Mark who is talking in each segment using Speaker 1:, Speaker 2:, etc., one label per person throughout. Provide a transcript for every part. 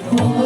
Speaker 1: Oh.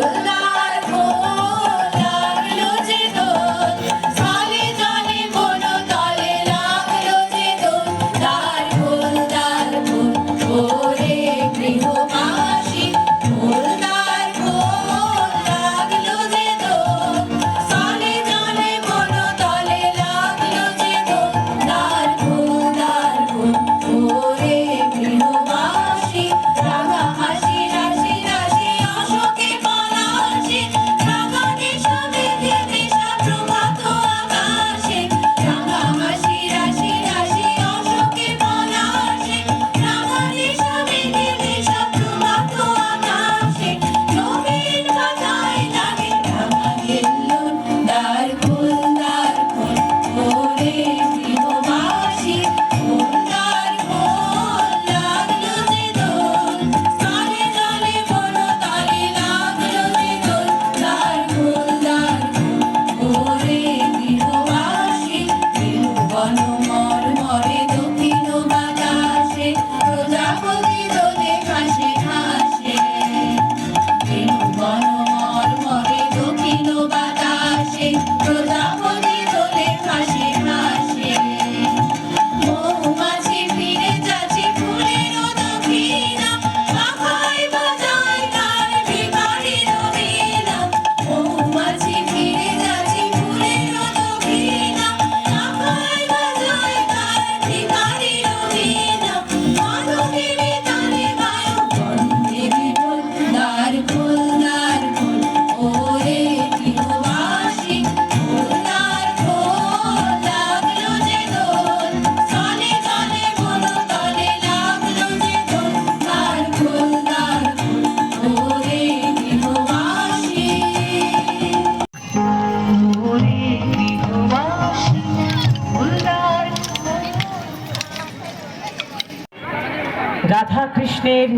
Speaker 2: Radha কৃষ্ণের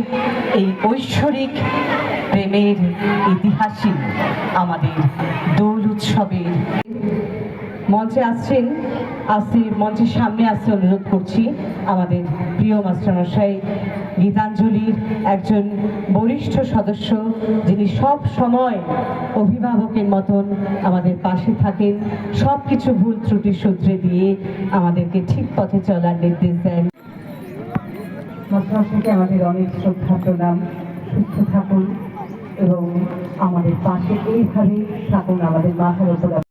Speaker 2: এই ঐশ্বরিক প্রেমের ইতিহাসই আমাদের দোল উৎসবের মঞ্চে আসছেন, আসতে মঞ্চের সামনে আসতে অনুরোধ করছি আমাদের প্রিয় মাস্টারমশাই গীতাঞ্জলির একজন বরিষ্ঠ সদস্য, যিনি সব সময় অভিভাবকের মতন আমাদের পাশে থাকেন। সব কিছু ভুল ত্রুটি সূত্রে দিয়ে আমাদেরকে ঠিক পথে চলার নির্দেশ দেন। মধ্যম থেকে আমাদের অনেক শ্রদ্ধা প্রণাম সুস্থ থাকুন এবং আমাদের পাশে এইভাবেই থাকুন, আমাদের মাথার উপর